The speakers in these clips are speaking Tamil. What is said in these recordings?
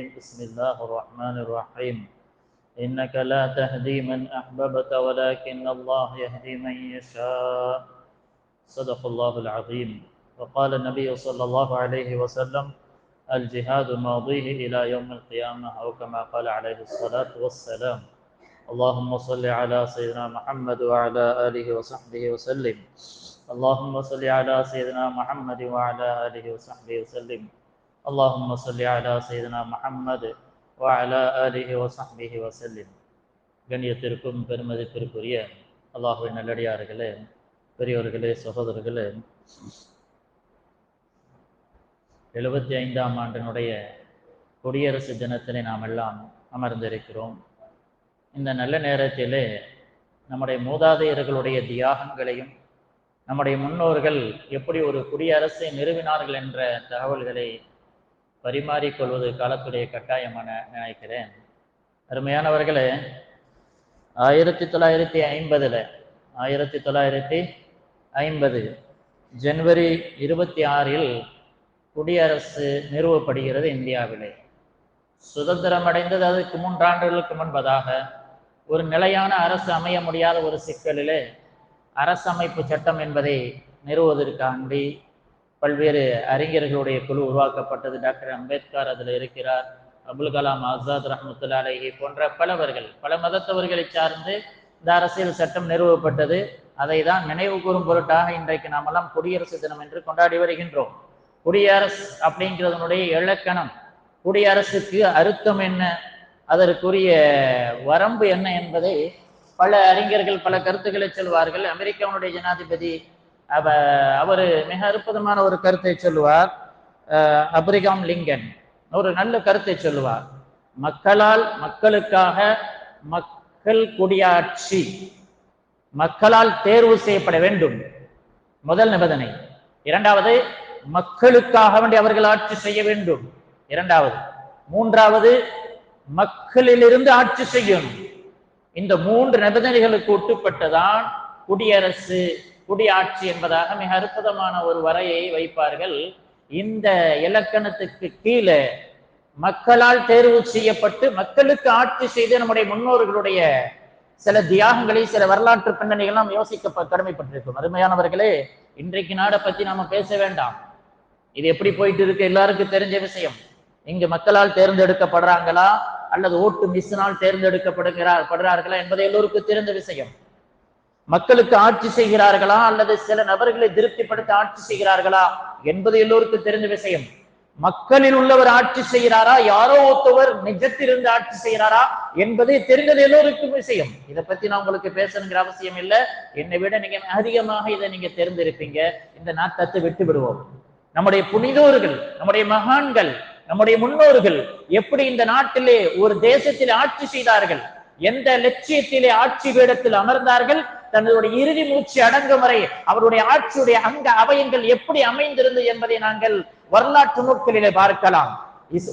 بسم الله الرحمن الرحيم. إنك لا تهدي من أحببت ولكن الله يهدي من يشاء. صدق الله العظيم. وقال النبي صلى الله عليه وسلم الجهاد ماضيه إلى يوم القيامة أو كما قال عليه الصلاة والسلام. اللهم صل على سيدنا محمد وعلى آله وصحبه وسلم. اللهم صل على سيدنا محمد وعلى آله وصحبه وسلم. اللهم صل على سيدنا محمد وعلى آله وصحبه وسلم கண்ணியத்திற்கும் பெருமதிப்பிற்குரிய அல்லாஹுவின் நல்லடியார்களே பெரியோர்களே சகோதரர்களே எழுபத்தி ஐந்தாம் ஆண்டினுடைய குடியரசு தினத்தினை நாம் எல்லாம் அமர்ந்திருக்கிறோம் இந்த நல்ல நேரத்திலே நம்முடைய மூதாதையர்களுடைய தியாகங்களையும் நம்முடைய முன்னோர்கள் எப்படி ஒரு குடியரசை நிறுவினார்கள் என்ற தகவல்களை பரிமாறிக்கொள்வது காலத்துடைய கட்டாயமான நினைக்கிறேன் அருமையானவர்களே ஆயிரத்தி தொள்ளாயிரத்தி ஐம்பதுல ஆயிரத்தி தொள்ளாயிரத்தி ஐம்பது ஜனவரி இருபத்தி ஆறில் குடியரசு நிறுவப்படுகிறது இந்தியாவிலே. சுதந்திரம் அடைந்தது அதுக்கு மூன்றாண்டுகளுக்கு முன்பதாக ஒரு நிலையான அரசு அமைய முடியாத ஒரு சிக்கலிலே அரசமைப்பு சட்டம் என்பதை நிறுவுவதற்காண்டி பல்வேறு அறிஞர்களுடைய குழு உருவாக்கப்பட்டது. டாக்டர் அம்பேத்கர் அதில் இருக்கிறார். அபுல் கலாம் ஆசாத் ரஹமத்துல்லா அலஹி போன்ற பலவர்கள் பல மதத்தவர்களை சார்ந்து இந்த அரசியல் சட்டம் நிறுவப்பட்டது. அதை தான் நினைவு கூறும் பொருட்டாக இன்றைக்கு நாமெல்லாம் குடியரசு தினம் என்று கொண்டாடி வருகின்றோம். குடியரசு அப்படிங்கிறதனுடைய இலக்கணம் குடியரசுக்கு அர்த்தம் என்ன அதற்குரிய வரம்பு என்ன என்பதை பல அறிஞர்கள் பல கருத்துக்களை சொல்வார்கள். அமெரிக்காவுடைய ஜனாதிபதி அவ அவர் மிக அற்புதமான ஒரு கருத்தை சொல்லுவார். Abraham Lincoln. ஒரு நல்ல கருத்தை சொல்லுவார். மக்களால் மக்களுக்காக மக்கள் குடியாட்சி மக்களால் தேர்வு செய்யப்பட வேண்டும். முதல் நிபந்தனை. இரண்டாவது மக்களுக்காக வேண்டி அவர்கள் ஆட்சி செய்ய வேண்டும். இரண்டாவது மூன்றாவது மக்களிலிருந்து ஆட்சி செய்யணும் இந்த மூன்று நிபந்தனைகளுக்கு உட்பட்டுதான் குடியரசு குடியாட்சி என்பதாக மிக அற்புதமான ஒரு வரையை வைப்பார்கள். இந்த இலக்கணத்துக்கு கீழே மக்களால் தேர்வு செய்யப்பட்டு மக்களுக்கு ஆட்சி செய்து நம்முடைய முன்னோர்களுடைய சில தியாகங்களை சில வரலாற்று பின்னணிகள் நாம் யோசிக்க கடமைப்பட்டிருக்கும் அருமையானவர்களே இன்றைக்கு நாடை பத்தி நாம பேச வேண்டாம். இது எப்படி போயிட்டு இருக்கு எல்லாருக்கும் தெரிஞ்ச விஷயம். இங்கு மக்களால் தேர்ந்தெடுக்கப்படுறாங்களா அல்லது ஓட்டு மிஸ்ஸினால் தேர்ந்தெடுக்கப்படுகிறார் படுறார்களா என்பது எல்லோருக்கும் தெரிந்த விஷயம். மக்களுக்கு ஆட்சி செய்கிறார்களா அல்லது சில நபர்களை திருப்திப்படுத்தி ஆட்சி செய்கிறார்களா என்பது எல்லோருக்கும் தெரிந்த விஷயம். மக்களில் உள்ளவர் ஆட்சி செய்கிறாரா? யாரோ ஒருத்தவர் நிஜத்திலிருந்து ஆட்சி செய்கிறாரா என்பது தெரிந்தது எல்லோருக்கும் விஷயம். இதை பத்தி நான் உங்களுக்கு பேசணுங்கிற அவசியம் இல்லை. என்னை விட நீங்க அதிகமாக இதை நீங்க தெரிந்திருப்பீங்க. இந்த நாட்டத்தை விட்டு விடுவோம். நம்முடைய புனிதோர்கள் நம்முடைய மகான்கள் நம்முடைய முன்னோர்கள் எப்படி இந்த நாட்டிலே ஒரு தேசத்தில் ஆட்சி செய்தார்கள்? எந்த லட்சியத்திலே ஆட்சி வேடத்தில் அமர்ந்தார்கள்? தன்னுடைய இறுதி மூச்சு அடங்கும் வரை அவருடைய ஆட்சியுடைய அங்க அவயங்கள் எப்படி அமைந்திருந்தது என்பதை நாங்கள் வரலாற்று நூல்களிலே பார்க்கலாம்.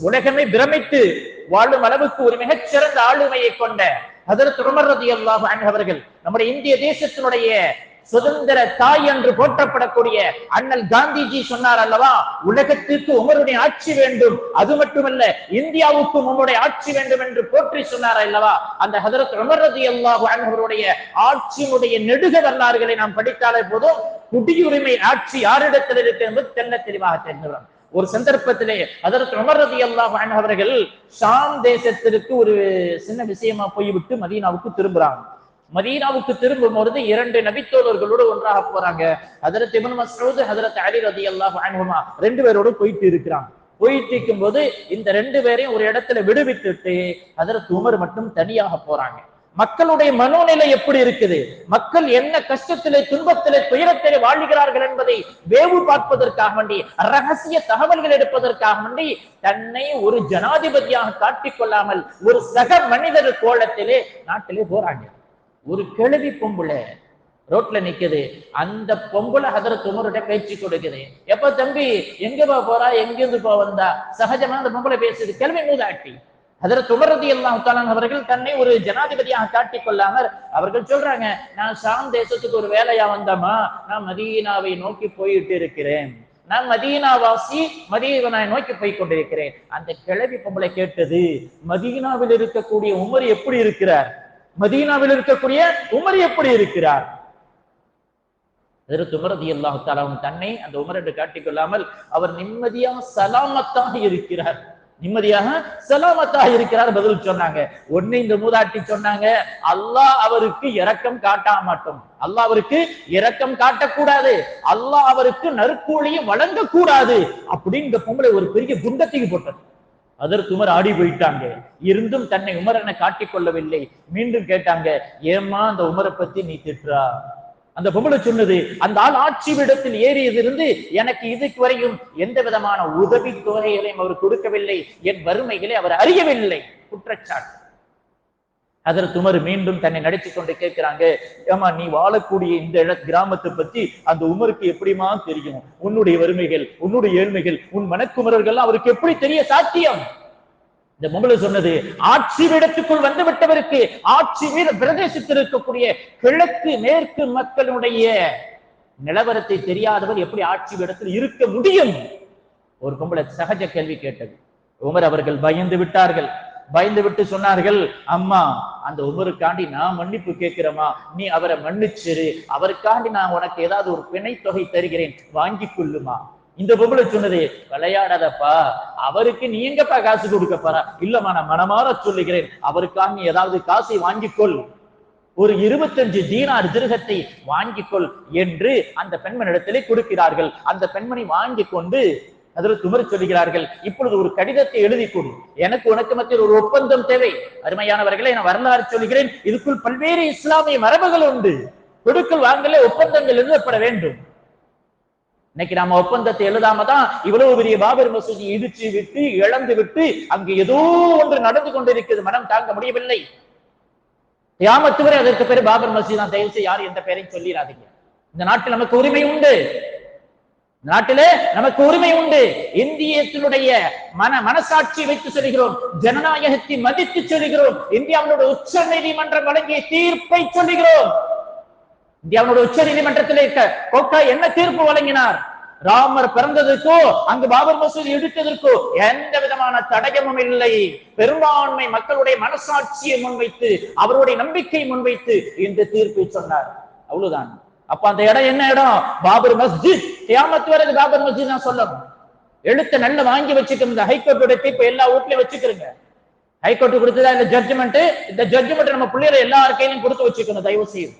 உலகமே பிரமித்து வாழும் அளவுக்கு ஒரு மிகச்சிறந்த ஆளுமையை கொண்ட அதற்கு உமர் ரதி அல்லாஹ் அவர்கள் நம்முடைய இந்திய தேசத்தினுடைய சுதந்திர தாய் என்று போற்றப்படக்கூடிய அண்ணல் காந்திஜி சொன்னார் அல்லவா? உலகத்திற்கு உமருடைய ஆட்சி வேண்டும். அது மட்டுமல்ல இந்தியாவுக்கும் உம்முடைய ஆட்சி வேண்டும் என்று போற்றி சொன்னார் அல்லவா? அந்த ஹதரத் உமரதி அல்லாஹு அவருடைய ஆட்சியினுடைய நெடுக வரலாறுகளை நாம் படித்தாலே போதும். குடியுரிமை ஆட்சி யாரிடத்தில் இருக்கு என்பது தெல்ல தெளிவாக தெரிந்துவிடும். ஒரு சந்தர்ப்பத்திலே அதற்கு உமரதி அல்லாஹ் அவர்கள் ஷாம் தேசத்திற்கு ஒரு சின்ன விஷயமா போய்விட்டு மதீனாவுக்கு திரும்புறாங்க மதீனாவுக்கு திரும்பும் பொழுது இரண்டு நபித்தோழர்களோடு ஒன்றாக போறாங்க. ஹதரத் இபன் மசூது ஹதரத் அலி ரதி அல்லாஹ் ரெண்டு பேரோடு போயிட்டு இருக்கிறாங்க போயிட்டு இருக்கும் போது இந்த ரெண்டு பேரையும் ஒரு இடத்துல விடுவித்துட்டு ஹதரத் உமர் மட்டும் தனியாக போறாங்க. மக்களுடைய மனோநிலை எப்படி இருக்குது? மக்கள் என்ன கஷ்டத்திலே துன்பத்திலே துயரத்திலே வாழ்கிறார்கள் என்பதை வேவு பார்ப்பதற்காக வேண்டி ரகசிய தகவல்கள் எடுப்பதற்காக வேண்டி தன்னை ஒரு ஜனாதிபதியாக காட்டிக் கொள்ளாமல் ஒரு சக மனிதர் கோலத்திலே நாட்டிலே போறாங்க. ஒரு கிழவி பொம்புளை ரோட்ல நிக்குது. அந்த பொம்பளை ஹதரத் உமருடைய பேச்சு கொடுக்குது. எப்ப தம்பி எங்க போறா? எங்கிருந்து போ வந்தா? சகஜமா அந்த பொம்பளை பேசுது. கிழமை மூதாட்டி. ஹதரத் உமரதி அல்லாஹ் அவர்கள் தன்னை ஒரு ஜனாதிபதியாக காட்டிக் கொள்ளாமல் அவர்கள் சொல்றாங்க நான் சாம் தேசத்துக்கு ஒரு வேலையா வந்தமா நான் மதீனாவை நோக்கி போயிட்டு இருக்கிறேன். நான் மதீனாவாசி மதீனாவை நோக்கி போய் கொண்டிருக்கிறேன். அந்த கிழவி பொம்பளை கேட்டது மதீனாவில் இருக்கக்கூடிய உமர் எப்படி இருக்கிறார்? மதீனாவில் இருக்கக்கூடிய உமர் எப்படி இருக்கிறார்? உமரதி தன்னை அந்த உமர் என்று காட்டிக் கொள்ளாமல் அவர் நிம்மதியாக சலாமத்தாக இருக்கிறார். நிம்மதியாக சலாமத்தாக இருக்கிறார் பதில் சொன்னாங்க. ஒண்ணு இந்த மூதாட்டி சொன்னாங்க அல்லாஹ் அவருக்கு இரக்கம் காட்ட மாட்டோம். அல்லாஹ் அவருக்கு இரக்கம் காட்டக்கூடாது. அல்லாஹ் அவருக்கு நற்கூலியை வழங்கக்கூடாது. அப்படின்னு இந்த பொம்பளை ஒரு பெரிய குண்டத்துக்கு போட்டது. அதற்கு உமர் ஆடி போயிட்டாங்க. இருந்தும் தன்னை உமரனை காட்டிக் கொள்ளவில்லை. மீண்டும் கேட்டாங்க ஏம்மா அந்த உமரை பத்தி நீ திட்டுறா? அந்த பொம்பளை சொன்னது அந்த ஆள் ஆட்சி விடத்தில் ஏறியதிலிருந்து எனக்கு இதுக்கு வரையும் எந்த விதமான உதவி தொகைகளையும் அவர் கொடுக்கவில்லை. என் வறுமைகளை அவர் அறியவில்லை. குற்றச்சாட்டு. அதற்கு உமர் மீண்டும் தன்னை நடித்துக் கொண்டு கேட்கிறாங்க ஏமா நீ வாழக்கூடிய இந்த இட கிராமத்தை பத்தி அந்த உமருக்கு எப்படிமா தெரியும்? உன்னுடைய வறுமைகள் உன்னுடைய ஏழ்மைகள் உன் மனக்குமரர்கள் அவருக்கு எப்படி தெரிய சாத்தியம்? இந்த பொம்பளை சொன்னது ஆட்சி இடத்துக்குள் வந்து விட்டவருக்கு ஆட்சி மீது பிரதேசத்தில் இருக்கக்கூடிய கிழக்கு மேற்கு மக்களுடைய நிலவரத்தை தெரியாதவர் எப்படி ஆட்சி இடத்தில் இருக்க முடியும்? ஒரு கும்பல சகஜ கேள்வி கேட்டது. உமர் அவர்கள் பயந்து விட்டார்கள். பயந்து விட்டு சொன்னார்கள் அம்மா அந்த உமருக்காண்டி நான் மன்னிப்பு கேட்கிறேமா நீ அவரை மன்னிச்சிரு. அவருக்காண்டி நான் உனக்கு ஏதாவது ஒரு பிணை தொகை தருகிறேன். வாங்கி கொள்ளுமா? இந்த பொம்பளை சொன்னது விளையாடாதப்பா. அவருக்கு நீ எங்கப்பா காசு கொடுக்க போற? இல்லம்மா நான் மனமாற சொல்லுகிறேன். அவருக்காக நீ ஏதாவது காசை வாங்கிக்கொள் ஒரு இருபத்தஞ்சு தீனார் திருகத்தை வாங்கிக்கொள் என்று அந்த பெண்மனிடத்திலே கொடுக்கிறார்கள். அந்த பெண்மணி வாங்கி கொண்டு அதில் துமர் சொல்லுகிறார்கள் இப்பொழுது ஒரு கடிதத்தை எழுதி கொடு எனக்கு உனக்கு மத்தியில் ஒரு ஒப்பந்தம் தேவை. அருமையானவர்களை நான் வரலாறு சொல்லுகிறேன். இதுக்குள் பல்வேறு இஸ்லாமிய மரபுகள் உண்டு. கொடுக்கல் வாங்கலே ஒப்பந்தங்கள் எழுதப்பட வேண்டும். இன்னைக்கு நாம ஒப்பந்தத்தை எழுதாம தான் இவ்வளவு பெரிய பாபர் மசூதி இடிச்சு விட்டு இழந்து விட்டு அங்கு ஏதோ ஒன்று நடந்து கொண்டிருக்கிறது. மனம் தாங்க முடியவில்லை. யாமத்து வரை அதற்கு பேர் பாபர் மசூதி தான். தயவு செய்து யார் எந்த பெயரையும் சொல்லிடாதீங்க இந்த நாட்டில் நமக்கு உரிமை உண்டு. நாட்டிலே நமக்கு உரிமை உண்டு. இந்தியத்தினுடைய மன மனசாட்சி வைத்து சொல்கிறோம். ஜனநாயகத்தை மதித்து சொல்கிறோம். இந்தியாவினுடைய உச்ச நீதிமன்றம் வழங்கிய தீர்ப்பை சொல்கிறோம். இந்தியாவினுடைய உச்ச நீதிமன்றத்திலே கோக்கா என்ன தீர்ப்பு வழங்கினார்? ராமர் பிறந்ததற்கோ அங்கு பாபர் மசூதி இடித்ததற்கோ எந்த விதமான தடயமும் இல்லை. பெரும்பான்மை மக்களுடைய மனசாட்சியை முன்வைத்து அவருடைய நம்பிக்கை முன்வைத்து இந்த தீர்ப்பை சொன்னார். அவ்வளவுதான். அப்ப அந்த இடம் என்ன இடம்? பாபர் மஸ்ஜித். கியாமத்து வரைக்கும் பாபர் மஸ்ஜித் நான் சொல்லணும். எழுத்த நல்ல வாங்கி வச்சுக்கணும். இந்த ஹைகோர்ட்டோட தீர்ப்பு எல்லா வீட்லயும் வச்சுக்கிறங்க. ஹைகோர்ட் கொடுத்ததா இந்த ஜட்ஜ்மெண்ட் இந்த ஜட்ஜ்மெண்ட் நம்ம பிள்ளைகளை எல்லா கையிலும் கொடுத்து வச்சுக்கணும் தயவு செய்யும்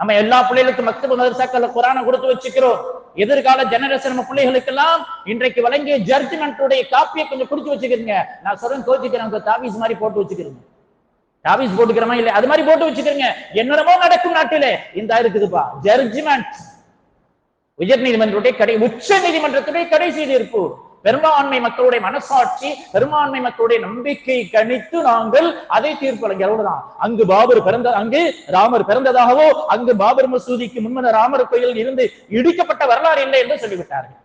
நம்ம எல்லா பிள்ளைகளுக்கும் மக்தபு மதரசாக்கள் குரானை கொடுத்து வச்சுக்கிறோம். எதிர்கால ஜெனரேஷன் நம்ம பிள்ளைகளுக்கெல்லாம் இன்றைக்கு வழங்கிய ஜட்ஜ்மெண்ட்டுடைய காப்பியை கொஞ்சம் குடிச்சு வச்சுக்கிறீங்க. நான் சொல்றேன் கோச்சிக்கிறேன் தாபீஸ் மாதிரி போட்டு வச்சுக்கிறேன் டாபிஸ் போட்டுக்கிறோமா இல்ல அது மாதிரி போட்டு வச்சுக்கிறீங்க. என்னென்னமோ நடக்கும் நாட்டிலே. இந்த இருக்குதுப்பா. ஜட்ஜ்மெண்ட். உயர் நீதிமன்றத்துடைய கடை உச்ச நீதிமன்றத்துடைய கடைசி தீர்ப்பு. பெரும்பான்மை மக்களுடைய மனசாட்சி பெரும்பான்மை மக்களுடைய நம்பிக்கை கணித்து நாங்கள் அதை தீர்ப்பு தான் அங்கு பாபர் பிறந்த அங்கு ராமர் பிறந்ததாகவோ அங்கு பாபர் மசூதிக்கு முன்மன ராமர் கோயில் இருந்து இடிக்கப்பட்ட வரலாறு இல்லை என்று சொல்லிவிட்டார்கள்.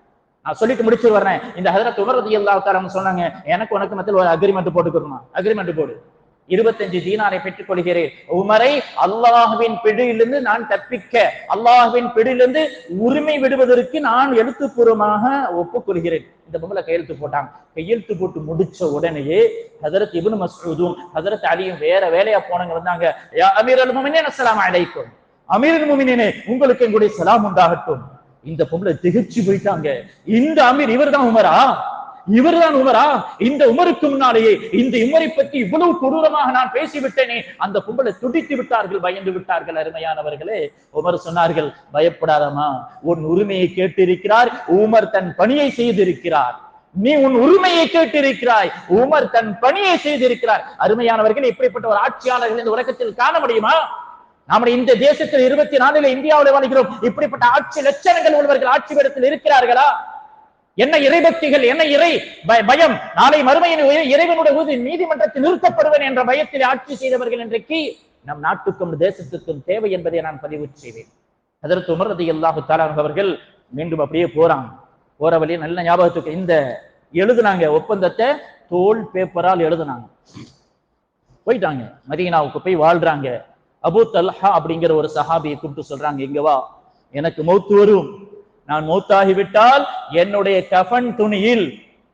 நான் சொல்லிட்டு முடிச்சு வர்றேன். இந்த ஹதரத் உமரதி அல்லா சொன்னாங்க எனக்கு உனக்கு மத்தியில் ஒரு அக்ரிமெண்ட் போட்டுக்கணுமா? அக்ரிமெண்ட் போடு. இருபத்தஞ்சு தீனாரை பெற்றுக் கொள்கிறேன் உமரை அல்லாஹுவின் பிடியிலிருந்து நான் தப்பிக்க அல்லாஹுவின் பிடியிலிருந்து உரிமை விடுவதற்கு நான் எழுத்துப்பூர்வமாக ஒப்புக்கொள்கிறேன். இந்த பொம்பளை கையெழுத்து போட்டாங்க கையெழுத்து போட்டு முடிச்ச உடனேயே ஹதரத் இபுன் மசூதும் ஹதரத் அலியும் வேற வேலையா போனவங்க வந்தாங்க. அமீர் அல் முமினே அஸ்ஸலாமு அமீர் முமினே உங்களுக்கு எங்களுடைய சலாம் உண்டாகட்டும். இந்த பொம்பளை திகச்சு போயிட்டாங்க. இந்த அமீர் இவர்தான் உமரா? இவர்தான் உமரா? இந்த உமருக்கு முன்னாலேயே இந்த உமரை பற்றி இவ்வளவு கொடூரமாக நான் பேசிவிட்டேனே. அந்த பொம்பளை துடித்து விட்டார்கள் பயந்து விட்டார்கள் அருமையானவர்களே. உமர் சொன்னார்கள் பயப்படாதமா உன் உரிமையை கேட்டிருக்கிறார் உமர் தன் பணியை செய்திருக்கிறார். நீ உன் உரிமையை கேட்டிருக்கிறாய் உமர் தன் பணியை செய்திருக்கிறார். அருமையானவர்கள் இப்படிப்பட்ட ஒரு ஆட்சியாளர்கள் இந்த உலகத்தில் காண முடியுமா? நாம இந்த தேசத்தில் இருபத்தி நாலுல இந்தியாவில் வாழ்கிறோம். இப்படிப்பட்ட ஆட்சி லட்சணங்கள் உள்ளவர்கள் ஆட்சி இடத்தில் இருக்கிறார்களா? என்ன இறைபக்திகள் என்ன இறை பய- பயம்? நாளை மறுமையின் இறைவனுடைய உறுதி நீதிமன்றத்தில் நிறுத்தப்படுவேன் என்ற பயத்தில் ஆட்சி செய்தவர்கள் இன்றைக்கு நம் நாட்டுக்கும் தேசத்துக்கும் தேவை என்பதை நான் பதிவு செய்வேன். அதற்கு உமரதி அல்லாஹு தாலான் அவர்கள் மீண்டும் அப்படியே போறாங்க. போற வழியே நல்ல ஞாபகத்துக்கு இந்த எழுதுனாங்க ஒப்பந்தத்தை தோல் பேப்பரால் எழுதுனாங்க. போயிட்டாங்க. மதீனாவுக்கு போய் வாழ்றாங்க. அபூ தல்ஹா அப்படிங்கிற ஒரு சஹாபியை கூப்பிட்டு சொல்றாங்க இங்க வா எனக்கு மௌத்து வரும். நான் மூத்தாகிவிட்டால் என்னுடைய கஃபன் துணியில்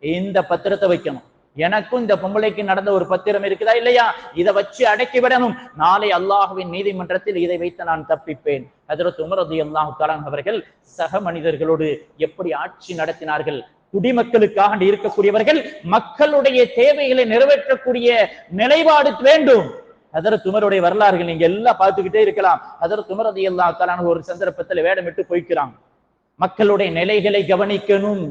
இந்த பத்திரத்தை வைக்கணும். எனக்கும் இந்த பொம்பளைக்கு நடந்த ஒரு பத்திரம் இருக்குதா இல்லையா? இதை வச்சு அடக்கி விடணும் நாளை அல்லாஹுவின் நீதிமன்றத்தில் இதை வைத்து நான் தப்பிப்பேன். ஹஜரத் உமர் ரதி அல்லாஹு தலான் அவர்கள் சக மனிதர்களோடு எப்படி ஆட்சி நடத்தினார்கள்? குடிமக்களுக்காக இருக்கக்கூடியவர்கள் மக்களுடைய தேவைகளை நிறைவேற்றக்கூடிய நிலைப்பாடு வேண்டும். அதர துமருடைய வரலாறுகள் நீங்க எல்லாம் பார்த்துக்கிட்டே இருக்கலாம். ஹதரத் துமரதி எல்லா அல்லாஹு ஒரு சந்தர்ப்பத்தில் வேடமிட்டு போய்க்கிறாங்க. மக்களுடைய நிலைகளை கவனிக்கணும்.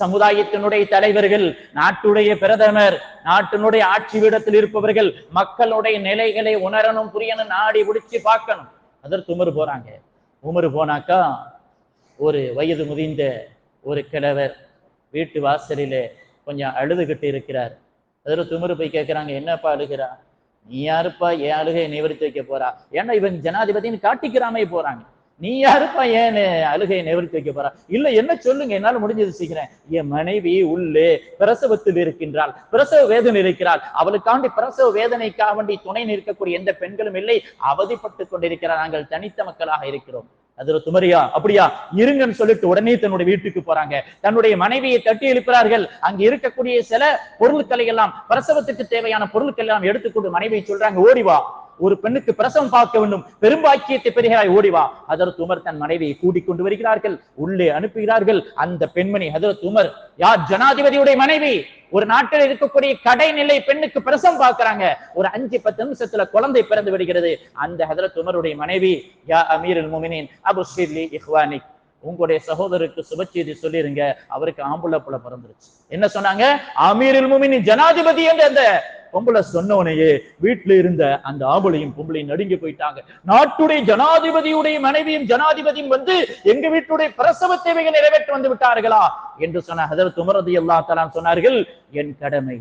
சமுதாயத்தினுடைய தலைவர்கள் நாட்டுடைய பிரதமர் நாட்டினுடைய ஆட்சி பீடத்தில் இருப்பவர்கள் மக்களுடைய நிலைகளை உணரணும் புரியணும் நாடி பிடிச்சு பார்க்கணும். அதற்கு உமர் போறாங்க. உமர் போனாக்கா ஒரு வயது முதிர்ந்த ஒரு கிழவர் வீட்டு வாசலிலே கொஞ்சம் அழுதுகிட்டு இருக்கிறார். அதில் துமரு போய் கேட்குறாங்க என்னப்பா அழுகிறா? நீ யாருப்பா? என் அழுகையை நிவர்த்தி வைக்க போறா? ஏன்னா இவன் ஜனாதிபதினு காட்டிக்கிறாமே போறாங்க. நீ யாருப்பா ஏன்? அழுகையை நிவர்த்தி வைக்க போறா. இல்ல என்ன சொல்லுங்க? என்னால முடிஞ்சது செய்கிறேன் என் மனைவி உள்ளே பிரசவத்தில் இருக்கின்றாள். பிரசவ வேதனை இருக்கிறாள். அவளுக்காண்டி பிரசவ வேதனைக்காக வேண்டி துணை நிற்கக்கூடிய எந்த பெண்களும் இல்லை. அவதிப்பட்டு கொண்டிருக்கிறார். நாங்கள் தனித்த மக்களாக இருக்கிறோம். அதுல துமரியா? அப்படியா? இருங்கன்னு சொல்லிட்டு உடனே தன்னுடைய வீட்டுக்கு போறாங்க. தன்னுடைய மனைவியை தட்டி எழுப்புறார்கள் அங்க இருக்கக்கூடிய சில பொருட்களை எல்லாம் பிரசவத்துக்கு தேவையான பொருட்கள் எல்லாம் எடுத்துக்கொண்டு மனைவியை சொல்றாங்க ஓடி வா. ஒரு பெண்ணுக்கு பிரசவம் பார்க்க வேண்டும். பெரும்பாக்கியத்தை பெறுகிறாய் ஓடிவா ஹதரத் உமர் தன் மனைவியை கூடி கொண்டு வருகிறார்கள். உள்ளே அனுப்புகிறார்கள். அந்த பெண்மணி ஹதரத் உமர் யார் ஜனாதிபதியுடைய மனைவி? ஒரு நாட்டில் இருக்கக்கூடிய கடைநிலை பெண்ணுக்கு பிரசவம் பார்க்கிறாங்க. ஒரு அஞ்சு பத்து நிமிஷத்துல குழந்தை பிறந்து விடுகிறது. அந்த ஹதரத் உமருடைய மனைவி யா அமீர் முமினின் அபு ஷிர்லி இஹ்வானிக் உங்களுடைய சகோதரருக்கு சுபச்செய்தி சொல்லிருங்க. அவருக்கு ஆம்புல புல பிறந்துருச்சு. என்ன சொன்னாங்க? அமீரில் முமினி ஜனாதிபதி என்று அந்த பொம்பளை சொன்னவனையே வீட்டுல இருந்த அந்த ஆம்பளையும் பொம்பளையும் நடுங்கி போயிட்டாங்க. நாட்டுடைய ஜனாதிபதியுடைய மனைவியும் ஜனாதிபதியும் வந்து எங்க வீட்டுடைய பிரசவ தேவைகள் நிறைவேற்ற வந்து விட்டார்களா? என்று சொன்ன ஹதரத் உமரதி அல்லா தலான் சொன்னார்கள் என் கடமை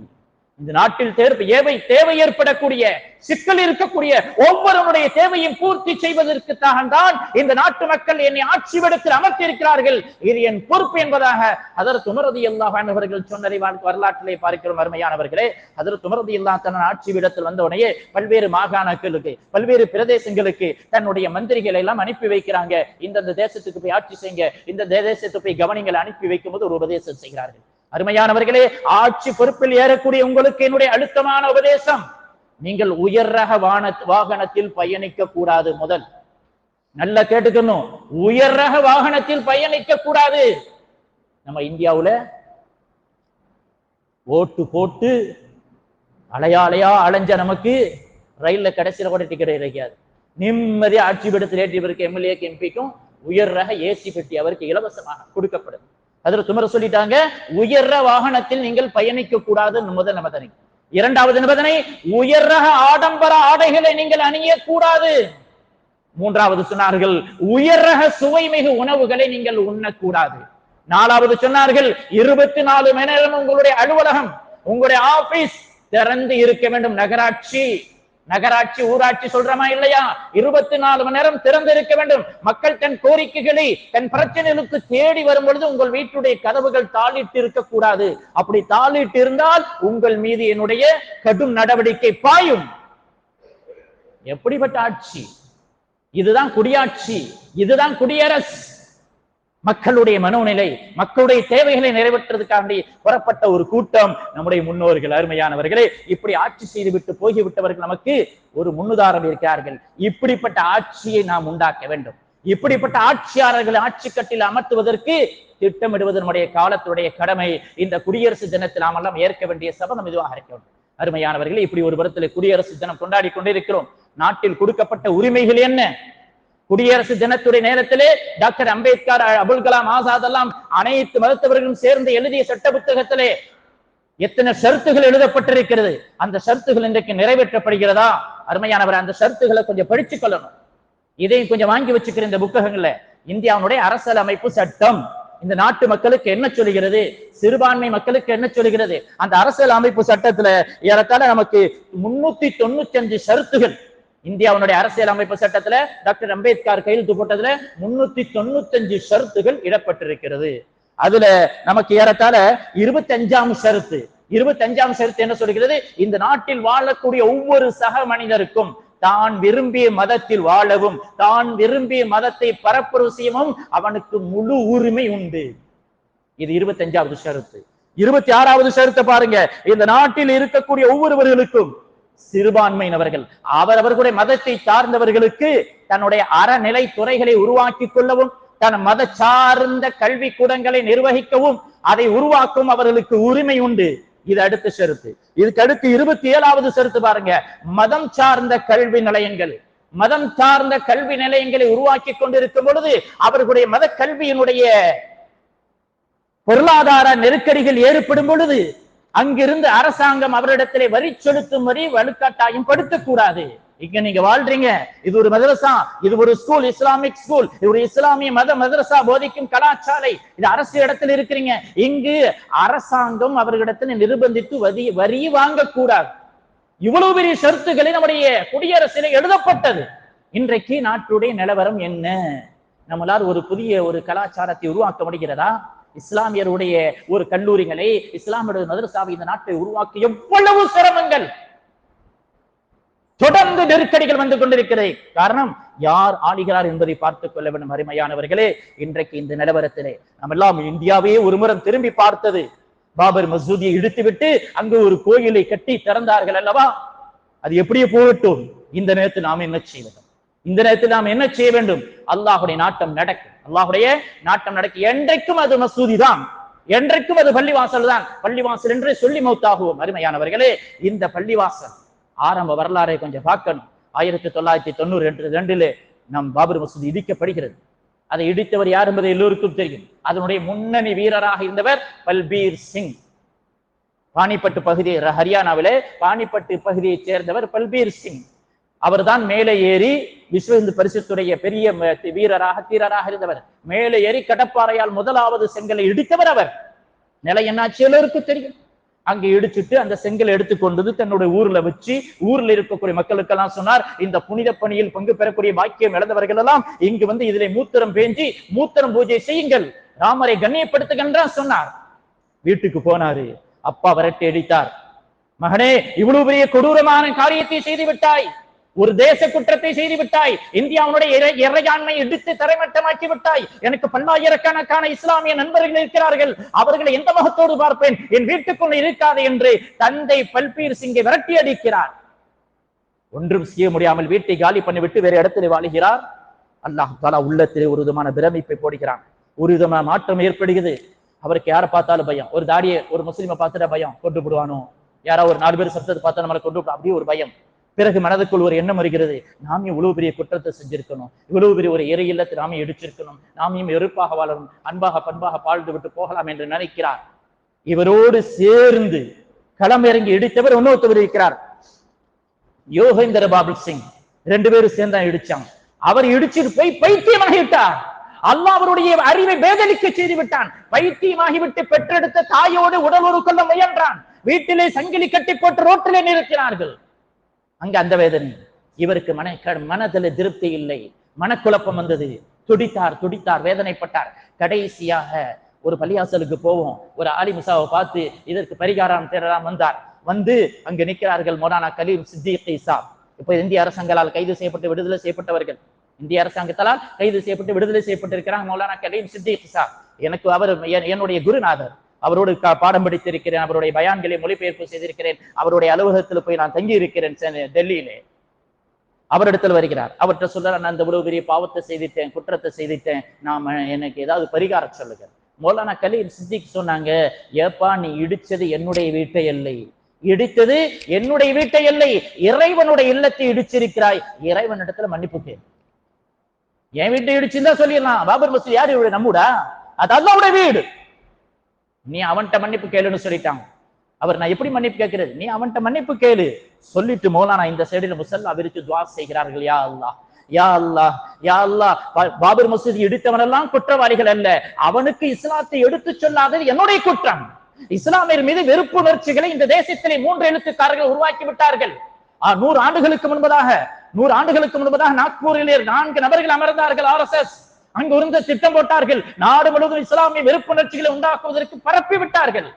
இந்த நாட்டில் தேர்வு ஏவை தேவை ஏற்படக்கூடிய சிக்கல் இருக்கக்கூடிய ஒவ்வொருவருடைய தேவையும் பூர்த்தி செய்வதற்குத்தாக தான் இந்த நாட்டு மக்கள் என்னை ஆட்சி விடத்தில் அமர்த்திருக்கிறார்கள் இது என் பொறுப்பு என்பதாக அதர் துமரதி எல்லா அவர்கள் சொன்னதை வரலாற்றிலே பார்க்கிறோம் அருமையானவர்களே. அதர் துமரதி அல்லா தன் ஆட்சி விடத்தில் வந்தவுடனே பல்வேறு மாகாணங்களுக்கு பல்வேறு பிரதேசங்களுக்கு தன்னுடைய மந்திரிகளை எல்லாம் அனுப்பி வைக்கிறாங்க. இந்தந்த தேசத்துக்கு போய் ஆட்சி செய்யுங்க. இந்த தேசத்துக்கு போய் கவனிங்களை அனுப்பி வைக்கும் போது ஒரு உபதேசம் செய்கிறார்கள். அருமையானவர்களே ஆட்சி பொறுப்பில் ஏறக்கூடிய உங்களுக்கு என்னுடைய அழுத்தமான உபதேசம். நீங்கள் உயர் ரக வான வாகனத்தில் பயணிக்க கூடாது முதல். நல்லா கேட்டுக்கணும். உயர் ரக வாகனத்தில் பயணிக்க கூடாது. நம்ம இந்தியாவுல ஓட்டு போட்டு அலையா அலையா அலைஞ்ச நமக்கு ரயில்ல கடைசியில கூட டிக்கெட் கிடைக்காது. நிம்மதியா ஆட்சி ஏற்றி ஏற்றியவருக்கு எம்எல்ஏக்கு எம்பிக்கும் உயர் ரக ஏசி பெட்டி அவருக்கு இலவசமாக கொடுக்கப்படும். அதுல துமர சொல்லிட்டாங்க உயர்ற வாகனத்தில் நீங்கள் பயணிக்க கூடாது முதல் நிபந்தனை இரண்டாவது நிபந்தனை உயர் ரக ஆடம்பர ஆடைகளை நீங்கள் அணியக்கூடாது மூன்றாவது சொன்னார்கள் உயர் ரக சுவை மிகு உணவுகளை நீங்கள் உண்ணக்கூடாது நாலாவது சொன்னார்கள் இருபத்தி நாலு மணி நேரம் உங்களுடைய அலுவலகம் உங்களுடைய ஆபீஸ் திறந்து இருக்க வேண்டும் நகராட்சி. நகராட்சி ஊராட்சி சொல்றமா இல்லையா? இருபத்தி நாலு மணி நேரம் திறந்து இருக்க வேண்டும். மக்கள் தன் கோரிக்கைகளை தன் பிரச்சனைகளுக்கு தேடி வரும் பொழுது உங்கள் வீட்டுடைய கதவுகள் தாளிட்டு இருக்கக்கூடாது. அப்படி தாளிட்டு இருந்தால் உங்கள் மீது என்னுடைய கடும் நடவடிக்கை பாயும். எப்படிப்பட்ட ஆட்சி? இதுதான் குடியாட்சி. இதுதான் குடியரசு. மக்களுடைய மனோநிலை மக்களுடைய தேவைகளை நிறைவேற்றுவதற்காண்டி புறப்பட்ட ஒரு கூட்டம் நம்முடைய முன்னோர்கள் அருமையானவர்களே. இப்படி ஆட்சி செய்துவிட்டு போகிவிட்டவர்கள் நமக்கு ஒரு முன்னுதாரணம் இருக்கிறார்கள். இப்படிப்பட்ட ஆட்சியை நாம் உண்டாக்க வேண்டும். இப்படிப்பட்ட ஆட்சியாளர்களை ஆட்சி கட்டில் அமர்த்துவதற்கு திட்டமிடுவது நம்முடைய காலத்துடைய கடமை இந்த குடியரசு தினத்தில் நாம் எல்லாம் ஏற்க வேண்டிய சபதம் இதுவாக இருக்க வேண்டும். அருமையானவர்களே இப்படி ஒரு புறத்தில் குடியரசு தினம் கொண்டாடி கொண்டிருக்கிறோம். நாட்டில் கொடுக்கப்பட்ட உரிமைகள் என்ன? குடியரசு தினத்துடைய நேரத்திலே டாக்டர் அம்பேத்கர் அபுல் கலாம் ஆசாத் எல்லாம் அனைத்து மருத்துவர்களும் சேர்ந்து எழுதிய சட்ட புத்தகத்திலே எத்தனை சருத்துகள் எழுதப்பட்டிருக்கிறது? அந்த சருத்துகள் இன்றைக்கு நிறைவேற்றப்படுகிறதா? அருமையானவர் அந்த சருத்துகளை கொஞ்சம் படிச்சு கொள்ளணும். இதையும் கொஞ்சம் வாங்கி வச்சுக்கிற இந்த புத்தகங்கள்ல இந்தியாவுடைய அரசியல் அமைப்பு சட்டம். இந்த நாட்டு மக்களுக்கு என்ன சொல்லுகிறது சிறுபான்மை மக்களுக்கு என்ன சொல்லுகிறது அந்த அரசியல் அமைப்பு சட்டத்துல ஏறத்தாழ நமக்கு முன்னூத்தி தொண்ணூத்தி அஞ்சு சருத்துகள் இந்தியாவுடைய அரசியல் அமைப்பு சட்டத்துல டாக்டர் அம்பேத்கர் கையெழுத்து போட்டதுல முன்னூத்தி தொண்ணூத்தஞ்சு ஷருத்துகள் இடப்பட்டிருக்கிறது. அதுல நமக்கு ஏறத்தாழ இருபத்தி அஞ்சாம் ஷருத்து. இருபத்தி அஞ்சாம் ஷருத்து என்ன சொல்கிறது? இந்த நாட்டில் வாழக்கூடிய ஒவ்வொரு சக மனிதருக்கும் தான் விரும்பிய மதத்தில் வாழவும் தான் விரும்பிய மதத்தை பரப்புரை செய்யவும் அவனுக்கு முழு உரிமை உண்டு. இது இருபத்தி அஞ்சாவது ஷருத்து. இருபத்தி ஆறாவது ஷருத்தை பாருங்க. இந்த நாட்டில் இருக்கக்கூடிய ஒவ்வொருவர்களுக்கும் சிறுபான்மையினவர்கள். அவரவர்களுடைய மதத்தை சார்ந்தவர்களுக்கு தன்னுடைய அறநிலை துறைகளை உருவாக்கி கொள்ளவும் தன் மத சார்ந்த கல்வி கூடங்களை நிர்வகிக்கவும் அதை உருவாக்கும் அவர்களுக்கு உரிமை உண்டு. இது அடுத்த செருத்து. இதுக்கு அடுத்து இருபத்தி ஏழாவது செருத்து பாருங்க. மதம் சார்ந்த கல்வி நிலையங்கள். மதம் சார்ந்த கல்வி நிலையங்களை உருவாக்கி கொண்டிருக்கும் பொழுது அவர்களுடைய மத கல்வியினுடைய பொருளாதார நெருக்கடிகள் ஏற்படும் பொழுது அங்கிருந்து அரசாங்கம் அவரிடத்திலே வரி செலுத்தும் வரி வலுக்கட்டாயம் படுத்தக்கூடாது. இங்க நீங்க வாழ்றீங்க. இது ஒரு மதரசா இது ஒரு ஸ்கூல் இஸ்லாமிக் ஸ்கூல் இது ஒரு இஸ்லாமிய மத மதரசா போதிக்கும் கலாச்சாலை. இது அரசு இடத்துல இருக்கிறீங்க. இங்கு அரசாங்கம் அவர்களிடத்தில் நிர்பந்தித்து வரி வரி வாங்கக்கூடாது. இவ்வளவு பெரிய ஷரத்துகளை நம்முடைய குடியரசிலே எழுதப்பட்டது. இன்றைக்கு நாட்டுடைய நிலவரம் என்ன? நம்மளால் ஒரு புதிய ஒரு கலாச்சாரத்தை உருவாக்க முடிகிறதா? இஸ்லாமியருடைய ஒரு கல்லூரிகளை இஸ்லாமிய மதரசாவை இந்த நாட்டை உருவாக்கிய எவ்வளவு சிரமங்கள். தொடர்ந்து நெருக்கடிகள் வந்து கொண்டிருக்கிறது. காரணம் யார் ஆளுகிறார் என்பதை பார்த்துக் கொள்ள வேண்டும் அருமையானவர்களே. இன்றைக்கு இந்த நிலவரத்திலே நம்ம எல்லாம் இந்தியாவே ஒரு முறை திரும்பி பார்த்தது. பாபர் மசூதியை இழுத்துவிட்டு அங்கு ஒரு கோயிலை கட்டி திறந்தார்கள் அல்லவா? அது எப்படியே போகட்டும். இந்த நேரத்தில் நாம் என்ன செய்வது? இந்த நேரத்தில் நாம் என்ன செய்ய வேண்டும்? அல்லாஹுடைய நாட்டம் நடக்கும். அல்லாஹுடைய நாட்டம் நடக்கும் என்றைக்கும் அது மசூதி தான் என்றைக்கும் அது பள்ளிவாசல் தான் பள்ளிவாசல் என்று சொல்லி மௌத்தாகுவோம். அருமையானவர்களே இந்த பள்ளிவாசல் ஆரம்ப வரலாறை கொஞ்சம் பார்க்கணும். ஆயிரத்தி தொள்ளாயிரத்தி தொண்ணூறு ரெண்டு ரெண்டிலே நம் பாபர் மசூதி இடிக்கப்படுகிறது. அதை இடித்தவர் யார் என்பது எல்லோருக்கும் தெரியும். அதனுடைய முன்னணி வீரராக இருந்தவர் பல்பீர் சிங். பானிப்பட்டு பகுதி ஹரியானாவிலே பானிப்பட்டு பகுதியைச் சேர்ந்தவர் பல்பீர் சிங். அவர்தான் மேலே ஏறி விஸ்வ இந்து பரிசுத்துடைய பெரிய வீரராக தீரராக இருந்தவர். மேலே ஏறி கடப்பாறையால் முதலாவது செங்கலை இடித்தவர் அவர். நிலை என்னாச்சு எல்லோருக்கும் தெரியும். அங்கே இடிச்சுட்டு அந்த செங்கலை எடுத்துக்கொண்டது தன்னுடைய ஊர்ல வச்சு ஊர்ல இருக்கக்கூடிய மக்களுக்கெல்லாம் சொன்னார் இந்த புனித பணியில் பங்கு பெறக்கூடிய பாக்கியம் இழந்தவர்கள் எல்லாம் இங்கு வந்து இதிலே மூத்திரம் பேஞ்சி மூத்திரம் பூஜை செய்யுங்கள். ராமரை கண்ணியப்படுத்துகின்றான் சொன்னார். வீட்டுக்கு போனாரு. அப்பா விரட்டி அடித்தார். மகனே இவ்வளவு பெரிய கொடூரமான காரியத்தை செய்து விட்டாய். ஒரு தேச குற்றத்தை செய்து விட்டாய் இந்தியாவுடைய இறையாண்மை இடித்து தரைமட்டமாக்கி விட்டாய். எனக்கு பல்லாயிரக்கணக்கான இஸ்லாமிய நண்பர்கள் இருக்கிறார்கள். அவர்களை எந்த முகத்தோடு பார்ப்பேன்? என் வீட்டுக்குள்ள இருக்காது என்று தந்தை பல்பீர் சிங்கை விரட்டி அடிக்கிறார். ஒன்றும் செய்ய முடியாமல் வீட்டை காலி பண்ணிவிட்டு வேறு இடத்தில் வாழுகிறார். அல்லாஹ் தாலா உள்ளத்திலே ஒரு விதமான பிரமிப்பை போடுகிறான். ஒரு விதமான மாற்றம் ஏற்படுகிறது. அவருக்கு யாரை பார்த்தாலும் பயம். ஒரு தாடியை ஒரு முஸ்லீமை பார்த்துட்டா பயம். கொண்டு போடுவானோ யாரோ ஒரு நாலு பேர் சத்தத்தை பார்த்தா நம்மளை கொண்டு அப்படியே ஒரு பயம். பிறகு மனதுக்குள் ஒரு எண்ணம் வருகிறது. நாம் இவ்வளவு பெரிய குற்றத்தை செஞ்சிருக்கணும். இவ்வளவு பெரிய ஒரு இறை இல்லத்தை நாமே இடிச்சிருக்கணும். நாமையும் எருப்பாக வாழணும். அன்பாக பண்பாக பாழ்ந்து விட்டு போகலாம் என்று நினைக்கிறார். இவரோடு சேர்ந்து களம் இறங்கி இடித்தவர் இன்னொருத்தவர் இருக்கிறார். யோகேந்திர பாபுல் சிங். ரெண்டு பேரும் சேர்ந்தா இடிச்சாங்க அவர் இடிச்சிட்டு போய் பைத்தியமாகிவிட்டார். அல்லாஹ் அவருடைய அறிவை வேதனிக்க செய்து விட்டான் பைத்தியமாகிவிட்டு பெற்றெடுத்த தாயோடு உடல் ஒரு கொள்ள முயன்றான். வீட்டிலே சங்கிலி கட்டி போட்டு ரோட்டிலே நிறுத்தினார்கள். அங்க அந்த வேதனை. இவருக்கு மன மனதில் திருப்தி இல்லை. மனக்குழப்பம் வந்தது. துடித்தார் துடித்தார் வேதனைப்பட்டார். கடைசியாக ஒரு பள்ளியாசலுக்கு போவோம். ஒரு ஆலிமிசாவை பார்த்து இதற்கு பரிகாரம் தேடலாம் வந்தார். வந்து அங்கு நிற்கிறார்கள் மௌலானா கலீம் சித்திக் ஈசா இப்ப இந்திய அரசாங்களால் கைது செய்யப்பட்டு விடுதலை செய்யப்பட்டவர்கள். இந்திய அரசாங்கத்தால் கைது செய்யப்பட்டு விடுதலை செய்யப்பட்டிருக்கிறாங்க மௌலானா கலீம் சித்திக் ஈசா எனக்கு அவர் என்- என்னுடைய குருநாதர். அவரோடு பாடம் படித்திருக்கிறேன் அவருடைய பயான்களை மொழிபெயர்ப்பு செய்திருக்கிறேன் அவருடைய அலுவலகத்தில் போய் நான் தங்கி இருக்கிறேன் டெல்லியிலே. அவரிடத்தில் வருகிறார். அவர்கிட்ட சொல்றார் நான் இந்த இவ்வளவு பெரிய பாவத்தை செய்திட்டேன் குற்றத்தை செய்துட்டேன். நாம எனக்கு ஏதாவது பரிகாரம் சொல்லுங்க. மௌலானா கலீம் சித்திக் சொன்னாங்க ஏப்பா நீ இடிச்சது என்னுடைய வீட்டை இல்லை இடித்தது என்னுடைய வீட்டை இல்லை இறைவனுடைய இல்லத்தை இடிச்சிருக்கிறாய். இறைவனிடத்துல மன்னிப்பு கேள். என் வீட்டை இடிச்சிருந்தா சொல்லிடலாம். பாபர் மசூதி யார் இவரு நம்மூடா அது அல்லாவுடைய வீடு. நீ அவன்கிட்ட மன்னிப்பு கேளுன்னு சொல்லிட்டாங்க. அவர் நான் எப்படி மன்னிப்பு கேட்கிறது? நீ அவன்கிட்ட மன்னிப்பு கேளு. சொல்லிட்டு மோலானா இந்த சைடில் முசல்லா விரித்து துவா செய்கிறார்கள். யா அல்லா யா அல்லாஹ் யா அல்லா பா- பாபர் மசூதி எடுத்தவனெல்லாம் குற்றவாளிகள் அல்ல. அவனுக்கு இஸ்லாத்தை எடுத்து சொல்லாதது என்னுடைய குற்றம். இஸ்லாமியர் மீது வெறுப்புணர்ச்சிகளை இந்த தேசத்திலே மூன்று எழுத்துக்காரர்கள் உருவாக்கி விட்டார்கள். நூறு ஆண்டுகளுக்கு முன்பதாக நூறு ஆண்டுகளுக்கு முன்பதாக நாக்பூரிலே நான்கு நபர்கள் அமர்ந்தார்கள் ஆர்எஸ்எஸ் அங்கு இருந்த திட்டம் போட்டார்கள். நாடு முழுவதும் இஸ்லாமிய வெறுப்புணர்ச்சிகளை உண்டாக்குவதற்கு பரப்பி விட்டார்கள்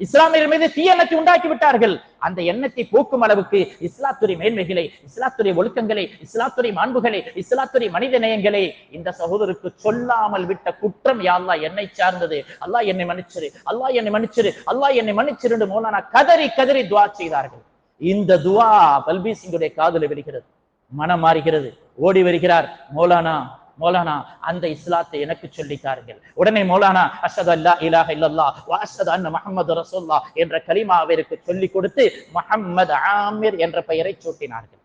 இஸ்லாமியர் மீது தீ எண்ணத்தை உண்டாக்கி விட்டார்கள் அந்த எண்ணத்தை போக்கும் அளவுக்கு இஸ்லாத்துறை மேன்மைகளை இஸ்லாத்துறை ஒழுக்கங்களை இஸ்லாத்துறை மாண்புகளை இஸ்லாத்துறை மனித நேயங்களை இந்த சகோதரருக்கு சொல்லாமல் விட்ட குற்றம் யாழ்லா என்னை சார்ந்தது. அல்லாஹ் என்னை மன்னிச்சிரு. அல்லாஹ் என்னை மன்னிச்சிரு. அல்லாஹ் என்னை மன்னிச்சிரு மௌலானா கதறி கதறி துவா செய்தார்கள். இந்த துவா பல்பீர் சிங்குடைய காதுல விழுகிறது மனம் மாறுகிறது. ஓடி வருகிறார் மௌலானா மௌலானா அந்த இஸ்லாத்தை எனக்கு சொல்லித்தார்கள். உடனே மௌலானா அசது அல்லா இலாஹ இல்லல்லா அசது அன் முகமது ரசோல்லா என்ற அவருக்கு சொல்லி கொடுத்து முகம்மது ஆமீர் என்ற பெயரை சூட்டினார்கள்.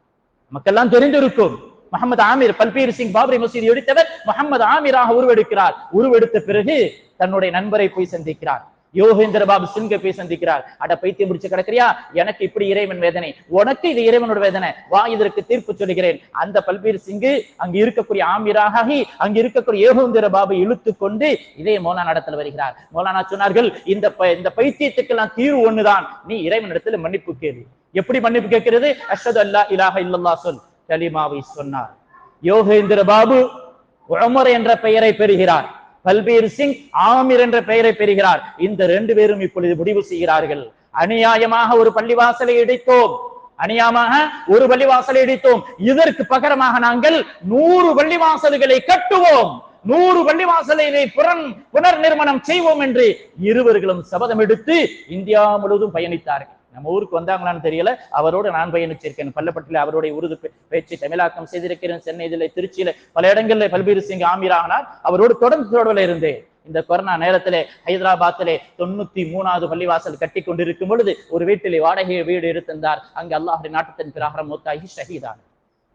நமக்கெல்லாம் தெரிந்திருக்கும். முகமது ஆமீர் பல்பீர் சிங் பாபரி மசீதி எடுத்தவர் முகமது ஆமீராக உருவெடுக்கிறார். உருவெடுத்த பிறகு தன்னுடைய நண்பரை போய் சந்திக்கிறார். யோகேந்திர பாபு சிங்க போய் சந்திக்கிறார். அட பைத்தியம் பிடிச்சு கிடக்கிறியா? எனக்கு இப்படி இறைவன் வேதனை. உனக்கு இது இறைவனோட வேதனை. வா இதற்கு தீர்ப்பு சொல்லுகிறேன். அந்த பல்பீர் சிங்கு அங்கு இருக்கக்கூடிய ஆமீராக அங்கு இருக்கக்கூடிய யோகேந்திர பாபு இழுத்து கொண்டு இதே மோலானா நடத்தல வருகிறார். மோலானா சொன்னார்கள் இந்த ப- இந்த பைத்தியத்துக்கெல்லாம் தீர்வு ஒண்ணுதான். நீ இறைவனிடத்துல மன்னிப்பு கேளு. எப்படி மன்னிப்பு கேட்கிறது? அஷது அல்லா இலாக இல்லல்லா சொல். கலிமாவை சொன்னார். யோகேந்திர பாபு உமர் என்ற பெயரை பெறுகிறார். பல்பீர் சிங் ஆமிர் என்ற பெயரை பெறுகிறார். இந்த ரெண்டு பேரும் இப்பொழுது முடிவு செய்கிறார்கள். அநியாயமாக ஒரு பள்ளிவாசலை இடித்தோம். அநியாயமாக ஒரு பள்ளிவாசலை இடித்தோம். இதற்கு பகரமாக நாங்கள் நூறு பள்ளிவாசல்களை கட்டுவோம். நூறு பள்ளிவாசலை புறன் புனர் நிர்மாணம் செய்வோம் என்று இருவர்களும் சபதம் எடுத்து இந்தியா முழுவதும் பயணித்தார்கள். நம்ம ஊருக்கு வந்தாங்களான்னு தெரியல. அவரோடு நான் பயணிச்சிருக்கேன். பள்ளப்பட்டில அவருடைய உருது பேச்சு தமிழாக்கம் செய்திருக்கிறேன். சென்னை இதில் திருச்சியில பல இடங்களில் பல்பீர் சிங் ஆமீராகனார் அவரோடு தொடர்ந்து தொடர்பில் இருந்தேன். இந்த கொரோனா நேரத்திலே ஹைதராபாத்திலே தொண்ணூத்தி மூணாவது பள்ளிவாசல் கட்டி கொண்டிருக்கும் பொழுது ஒரு வீட்டிலே வாடகை வீடு இருந்திருந்தார் அங்கு அல்லாஹுடைய நாட்டத்தின் பிராகரம் மூத்தாகி ஷஹீதான்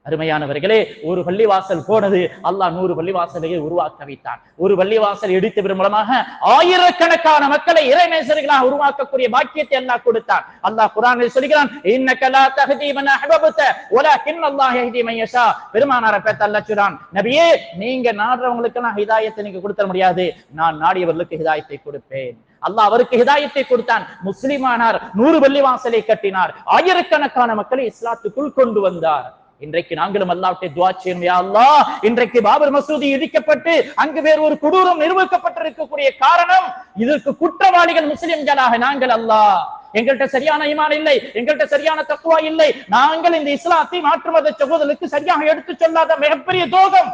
அருமையானவர்களே ஒரு பள்ளிவாசல் போனது அல்லாஹ் நூறு பள்ளிவாசலையே உருவாக்க வைத்தான். ஒரு பள்ளிவாசல் இடித்து மூலமாக ஆயிரக்கணக்கான மக்களை இறைநேசர்களாக உருவாக்கக்கூடிய பாக்கியத்தை அல்லாஹ் கொடுத்தான். அல்லாஹ் குரானில் சொல்கிறான் இன்னக லா தஹ்தி வலக்கின் அல்லாஹ் யஹ்தி மன் யஷா. பெருமானார பேத்த அல்லாஹ் சொல்றான் நபியே நீங்க நாடுறவங்களுக்கு நான் ஹிதாயத்தை நீங்க கொடுத்த முடியாது. நான் நாடியவர்களுக்கு ஹிதாயத்தை கொடுப்பேன். அல்லாஹ் அவருக்கு ஹிதாயத்தை கொடுத்தான். முஸ்லிமானார் நூறு பள்ளிவாசலை கட்டினார். ஆயிரக்கணக்கான மக்களை இஸ்லாத்துக்குள் கொண்டு வந்தார். இன்றைக்கு நாங்களும் அல்லாஹ்வுடைய துவா செய்யணும் அல்லாஹ். இன்றைக்கு பாபர் மசூதி இடிக்கப்பட்டு அங்கு வேறு ஒரு கொடூரம் நிர்வகிக்கப்பட்டிருக்கக்கூடிய காரணம் இதற்கு குற்றவாளிகள் முஸ்லிம்களாக நாங்கள் அல்லா எங்கள்கிட்ட சரியான ஈமான் இல்லை எங்கள்கிட்ட சரியான தக்குவா இல்லை. நாங்கள் இந்த இஸ்லாத்தை மாற்று மத சகோதரருக்கு சரியாக எடுத்து சொல்லாத மிகப்பெரிய தோகம்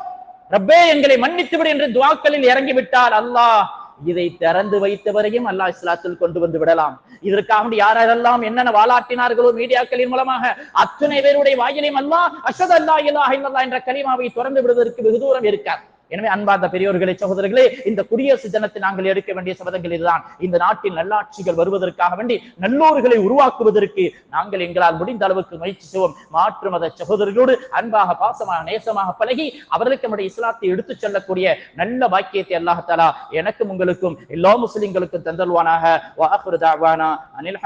ரப்பே எங்களை மன்னித்து விடு என்று துவாக்களில் இறங்கிவிட்டால் அல்லாஹ். இதை திறந்து வைத்தவரையும் அல்லாஹ் இஸ்லாத்தில் கொண்டு வந்து விடலாம். இதற்காக யாரெல்லாம் என்னென்ன வாலாட்டினார்களோ மீடியாக்களின் மூலமாக அத்தனை பேருடைய வாயிலையும் அல்லாஹ் அஷத் அல்லா இல்லாஹ் என்ற கலிமாவை திறந்து விடுவதற்கு வெகு தூரம் இருக்கார். எனவே அன்பார்ந்த பெரியோர்களே சகோதரர்களே இந்த குடியரசு தினத்தை நாங்கள் எடுக்க வேண்டிய சபதங்கள் இதுதான். இந்த நாட்டில் நல்லாட்சிகள் வருவதற்காக வேண்டி நல்லோர்களை உருவாக்குவதற்கு நாங்கள் எங்களால் முடிந்த அளவுக்கு முயற்சி செய்வோம். மாற்று மத சகோதரர்களோடு அன்பாக பாசமாக நேசமாக பழகி அவர்களுக்கு நம்முடைய இஸ்லாத்தை எடுத்துச் செல்லக்கூடிய நல்ல வாக்கியத்தை அல்லாஹாலா எனக்கும் உங்களுக்கும் எல்லா முஸ்லிம்களுக்கும் தந்தல்வானாக வாஹிரு தாவானா. அனில்